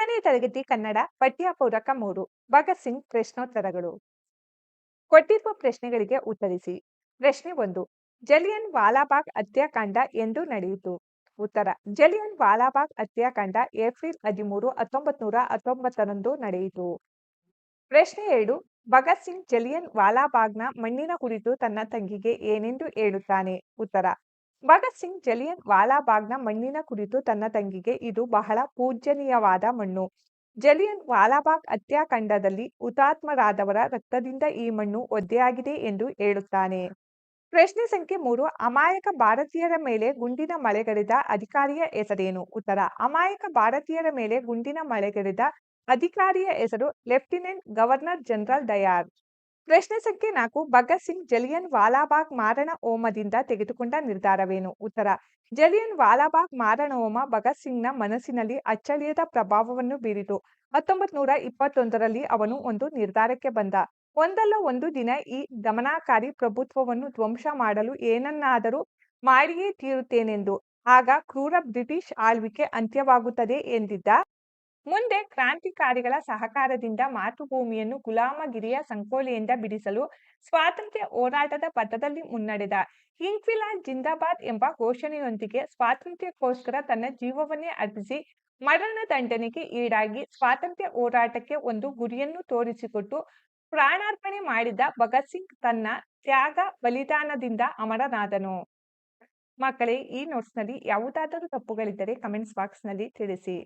ಹತ್ತನೇ ತರಗತಿ ಕನ್ನಡ ಪಠ್ಯ ಪೂರಕ ಮೂರು, ಭಗತ್ ಸಿಂಗ್ ಪ್ರಶ್ನೋತ್ತರಗಳು. ಕೊಟ್ಟಿರುವ ಪ್ರಶ್ನೆಗಳಿಗೆ ಉತ್ತರಿಸಿ. ಪ್ರಶ್ನೆ ಒಂದು, ಜಲಿಯನ್ ವಾಲಾಬಾಗ್ ಹತ್ಯಾಕಾಂಡ ಎಂದು ನಡೆಯಿತು. ಉತ್ತರ, ಜಲಿಯನ್ ವಾಲಾಬಾಗ್ ಹತ್ಯಾಕಾಂಡ ಏಪ್ರಿಲ್ ಹದಿಮೂರು ಹತ್ತೊಂಬತ್ ನೂರ ಹತ್ತೊಂಬತ್ತರಂದು ನಡೆಯಿತು. ಪ್ರಶ್ನೆ ಎರಡು, ಭಗತ್ ಸಿಂಗ್ ಜಲಿಯನ್ ವಾಲಾಬಾಗ್ನ ಮಣ್ಣಿನ ಕುರಿತು ತನ್ನ ತಂಗಿಗೆ ಏನೆಂದು ಹೇಳುತ್ತಾನೆ? ಉತ್ತರ ಭಗತ್ ಸಿಂಗ್ ಜಲಿಯನ್ ವಾಲಾಬಾಗ್ನ ಮಣ್ಣಿನ ಕುರಿತು ತನ್ನ ತಂಗಿಗೆ ಇದು ಬಹಳ ಪೂಜ್ಯನೀಯವಾದ ಮಣ್ಣು. ಜಲಿಯನ್ ವಾಲಾಬಾಗ್ ಹತ್ಯಾಕಾಂಡದಲ್ಲಿ ಹುತಾತ್ಮರಾದವರ ರಕ್ತದಿಂದ ಈ ಮಣ್ಣು ಒದ್ದೆಯಾಗಿದೆ ಎಂದು ಹೇಳುತ್ತಾನೆ. ಪ್ರಶ್ನೆ ಸಂಖ್ಯೆ ಮೂರು, ಅಮಾಯಕ ಭಾರತೀಯರ ಮೇಲೆ ಗುಂಡಿನ ಮಳೆಗರೆದ ಅಧಿಕಾರಿಯ ಹೆಸರೇನು? ಉತ್ತರ, ಅಮಾಯಕ ಭಾರತೀಯರ ಮೇಲೆ ಗುಂಡಿನ ಮಳೆಗರೆದ ಅಧಿಕಾರಿಯ ಹೆಸರು ಲೆಫ್ಟಿನೆಂಟ್ ಗವರ್ನರ್ ಜನರಲ್ ಡಯಾರ್ ಪ್ರಶ್ನೆ ಸಂಖ್ಯೆ ನಾಲ್ಕು, ಭಗತ್ ಸಿಂಗ್ ಜಲಿಯನ್ ವಾಲಾಬಾಗ್ ಮಾರಣ ಹೋಮದಿಂದ ತೆಗೆದುಕೊಂಡ ನಿರ್ಧಾರವೇನು? ಉತ್ತರ, ಜಲಿಯನ್ ವಾಲಾಬಾಗ್ ಮಾರಣ ಹೋಮ ಭಗತ್ ಸಿಂಗ್ನ ಮನಸ್ಸಿನಲ್ಲಿ ಅಚ್ಚಳಿಯದ ಪ್ರಭಾವವನ್ನು ಬೀರಿತು. ಹತ್ತೊಂಬತ್ ನೂರ ಇಪ್ಪತ್ತೊಂದರಲ್ಲಿ ಅವನು ಒಂದು ನಿರ್ಧಾರಕ್ಕೆ ಬಂದ. ಒಂದಲ್ಲ ಒಂದು ದಿನ ಈ ದಮನಾಕಾರಿ ಪ್ರಭುತ್ವವನ್ನು ಧ್ವಂಸ ಮಾಡಲು ಏನನ್ನಾದರೂ ಮಾಡಿಯೇ ತೀರುತ್ತೇನೆಂದು. ಆಗ ಕ್ರೂರ ಬ್ರಿಟಿಷ್ ಆಳ್ವಿಕೆ ಅಂತ್ಯವಾಗುತ್ತದೆ ಎಂದಿದ್ದ ಮುಂದೆ ಕ್ರಾಂತಿಕಾರಿಗಳ ಸಹಕಾರದಿಂದ ಮಾತೃಭೂಮಿಯನ್ನು ಗುಲಾಮಗಿರಿಯ ಸಂಕೋಲೆಯಿಂದ ಬಿಡಿಸಲು ಸ್ವಾತಂತ್ರ್ಯ ಹೋರಾಟದ ಪಥದಲ್ಲಿ ಮುನ್ನಡೆದ ಇನ್ಕ್ವಿಲಾಬ್ ಜಿಂದಾಬಾದ್ ಎಂಬ ಘೋಷಣೆಯೊಂದಿಗೆ ಸ್ವಾತಂತ್ರ್ಯಕ್ಕೋಸ್ಕರ ತನ್ನ ಜೀವವನ್ನೇ ಅರ್ಪಿಸಿ ಮರಣ ದಂಡನೆಗೆ ಈಡಾಗಿ ಸ್ವಾತಂತ್ರ್ಯ ಹೋರಾಟಕ್ಕೆ ಒಂದು ಗುರಿಯನ್ನು ತೋರಿಸಿಕೊಟ್ಟು ಪ್ರಾಣಾರ್ಪಣೆ ಮಾಡಿದ ಭಗತ್ ಸಿಂಗ್ ತನ್ನ ತ್ಯಾಗ ಬಲಿದಾನದಿಂದ ಅಮರನಾದನು. ಮಕ್ಕಳೇ, ಈ ನೋಟ್ಸ್ನಲ್ಲಿ ಯಾವುದಾದರೂ ತಪ್ಪುಗಳಿದ್ದರೆ ಕಮೆಂಟ್ಸ್ ಬಾಕ್ಸ್ನಲ್ಲಿ ತಿಳಿಸಿ.